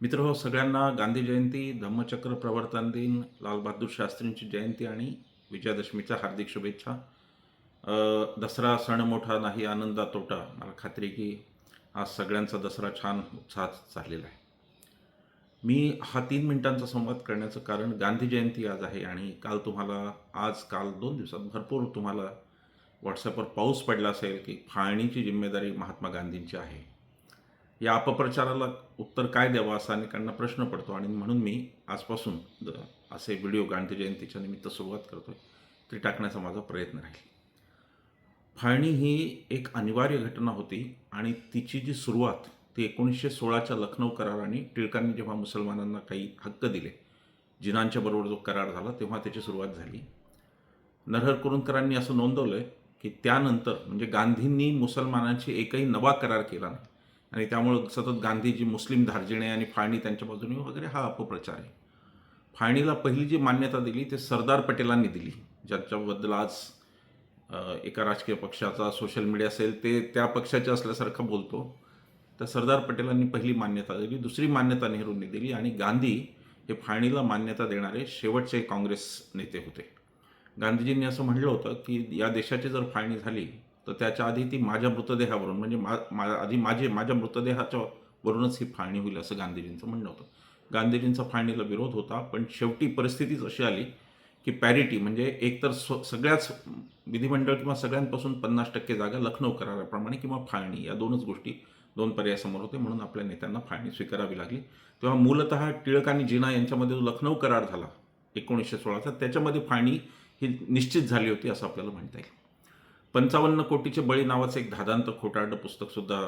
मित्र हो सगळ्यांना गांधी जयंती धम्मचक्र प्रवर्तन दिन लालबहादूर शास्त्रींची जयंती आणि विजयादशमीच्या हार्दिक शुभेच्छा. दसरा सण मोठा नाही आनंदा तोटा. मला खात्री की आज सगळ्यांचा दसरा छान उत्साहात चाललेला आहे. मी हा तीन मिनिटांचा संवाद करण्याचं कारण गांधी जयंती आज आहे आणि काल तुम्हाला आज काल दोन दिवसात भरपूर तुम्हाला व्हॉट्सॲपवर पाऊस पडला असेल की फाळणीची जिम्मेदारी महात्मा गांधींची आहे. या अपप्रचाराला उत्तर काय द्यावं असा अनेकांना प्रश्न पडतो. आणि म्हणून मी आजपासून असे व्हिडिओ गांधी जयंतीच्या निमित्त सुरुवात करतोय. ते टाकण्याचा माझा प्रयत्न राहील. फाळणी ही एक अनिवार्य घटना होती आणि तिची जी सुरुवात ती एकोणीसशे सोळाच्या लखनौ कराराने टिळकांनी जेव्हा मुसलमानांना काही हक्क दिले जिनांच्या बरोबर जो करार झाला तेव्हा त्याची सुरुवात झाली. नरहर कुरुंदकरांनी असं नोंदवलं की त्यानंतर म्हणजे गांधींनी मुसलमानांशी एकही नवा करार केला नाही. आणि त्यामुळं सतत गांधीजी मुस्लिम धार्जिणे आणि फाळणी त्यांच्या बाजूने वगैरे हा अपप्रचार आहे. फाळणीला पहिली जी मान्यता दिली ते सरदार पटेलांनी दिली. ज्याच्याबद्दल आज एका राजकीय पक्षाचा सोशल मीडिया असेल ते त्या पक्षाचे असल्यासारखं बोलतो. तर सरदार पटेलांनी पहिली मान्यता दिली दुसरी मान्यता नेहरूंनी दिली आणि गांधी हे फाळणीला मान्यता देणारे शेवटचे काँग्रेस नेते होते. गांधीजींनी असं म्हणलं होतं की या देशाची जर फाळणी झाली तर त्याच्या आधी ती माझ्या मृतदेहावरून म्हणजे मा मा आधी माझे माझ्या मृतदेहाच्या वरूनच ही फाळणी होईल असं गांधीजींचं म्हणणं होतं. गांधीजींचा फाळणीला विरोध होता पण शेवटी परिस्थितीच अशी आली की पॅरिटी म्हणजे एकतर स्व सगळ्याच विधिमंडळ किंवा सगळ्यांपासून पन्नास टक्के जागा लखनौ कराराप्रमाणे किंवा फाळणी या दोनच गोष्टी दोन पर्याय समोर होते म्हणून आपल्या नेत्यांना फाळणी स्वीकारावी लागली. तेव्हा मूलतः टिळक आणि जिना यांच्यामध्ये जो लखनौ करार झाला एकोणीसशे सोळाचा त्याच्यामध्ये फाळणी ही निश्चित झाली होती असं आपल्याला म्हणता येईल. पंचावन्न कोटीचे बळी नावाचं एक धादांत खोटारडं पुस्तकसुद्धा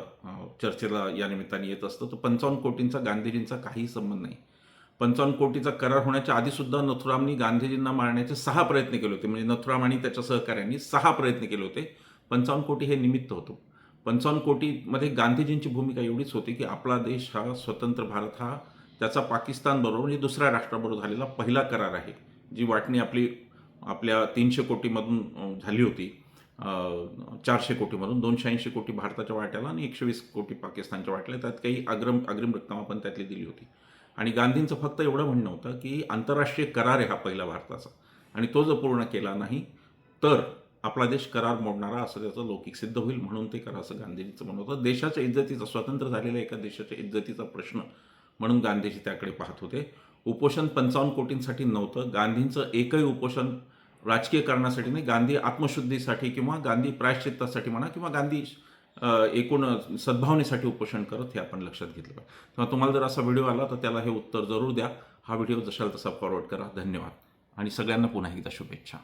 चर्चेला या निमित्ताने येत असतं. तर पंचावन्न कोटींचा गांधीजींचा काहीही संबंध नाही. पंचावन्न कोटीचा करार होण्याच्या आधीसुद्धा नथुरामनी गांधीजींना मारण्याचे सहा प्रयत्न केले होते. म्हणजे नथुराम आणि त्याच्या सहकाऱ्यांनी सहा प्रयत्न केले होते. पंचावन्न कोटी हे निमित्त होतं. पंचावन्न कोटीमध्ये गांधीजींची भूमिका एवढीच होती की आपला देश हा स्वतंत्र भारत हा त्याचा पाकिस्तानबरोबर म्हणजे दुसऱ्या राष्ट्राबरोबर झालेला पहिला करार आहे. जी वाटणी आपली आपल्या तीनशे कोटीमधून झाली होती. चारशे कोटीमधून दोनशे ऐंशी कोटी भारताच्या वाट्याला आणि एकशे वीस कोटी पाकिस्तानच्या वाट्याला. त्यात काही अग्रम अग्रिम रक्कम आपण त्यातली दिली होती. आणि गांधींचं फक्त एवढं म्हणणं होतं की आंतरराष्ट्रीय करार आहे हा पहिला भारताचा. आणि तो जर पूर्ण केला नाही तर आपला देश करार मोडणारा असं त्याचं लौकिक सिद्ध होईल म्हणून ते करा असं गांधीजीचं म्हणणं होतं. देशाच्या इज्जतीचा स्वतंत्र झालेल्या एका देशाच्या इज्जतीचा प्रश्न म्हणून गांधीजी त्याकडे पाहत होते. उपोषण पंचावन्न कोटींसाठी नव्हतं. गांधींचं एकही उपोषण राजकीय कारणासाठी नाही गांधी आत्मशुद्धीसाठी किंवा गांधी प्रायश्चित्तासाठी म्हणा किंवा गांधी एकूण सद्भावनेसाठी उपोषण करत हे आपण लक्षात घेतलं पाहिजे. तेव्हा तुम्हाला जर असा व्हिडिओ आला तर त्याला हे उत्तर जरूर द्या. हा व्हिडिओ जशाल तसा फॉरवर्ड करा. धन्यवाद. आणि सगळ्यांना पुन्हा एकदा शुभेच्छा.